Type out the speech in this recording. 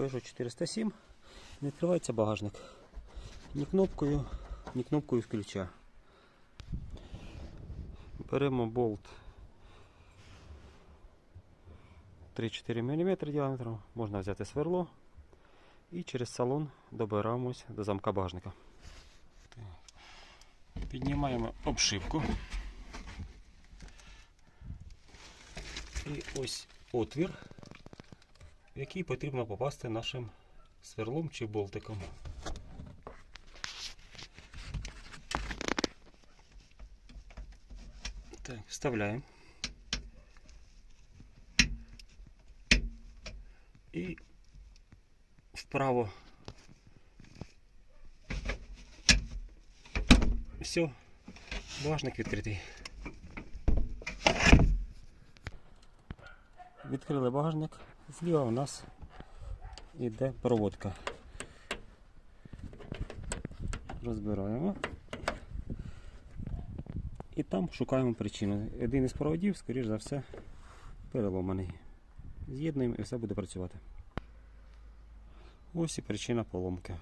Peugeot 407 не відкривається багажник. Ні кнопкою, ні кнопкою з ключа. Беремо болт 3-4 мм діаметром, можна взяти сверло і через салон добираємось до замка багажника. Піднімаємо обшивку. І ось отвір, в який потрібно попасти нашим сверлом чи болтиком. Так, вставляємо. І вправо. Все, багажник відкритий. Відкрили багажник, зліва у нас іде проводка. Розбираємо. І там шукаємо причину. Один із проводів, скоріш за все, переломаний. З'єднуємо і все буде працювати. Ось і причина поломки.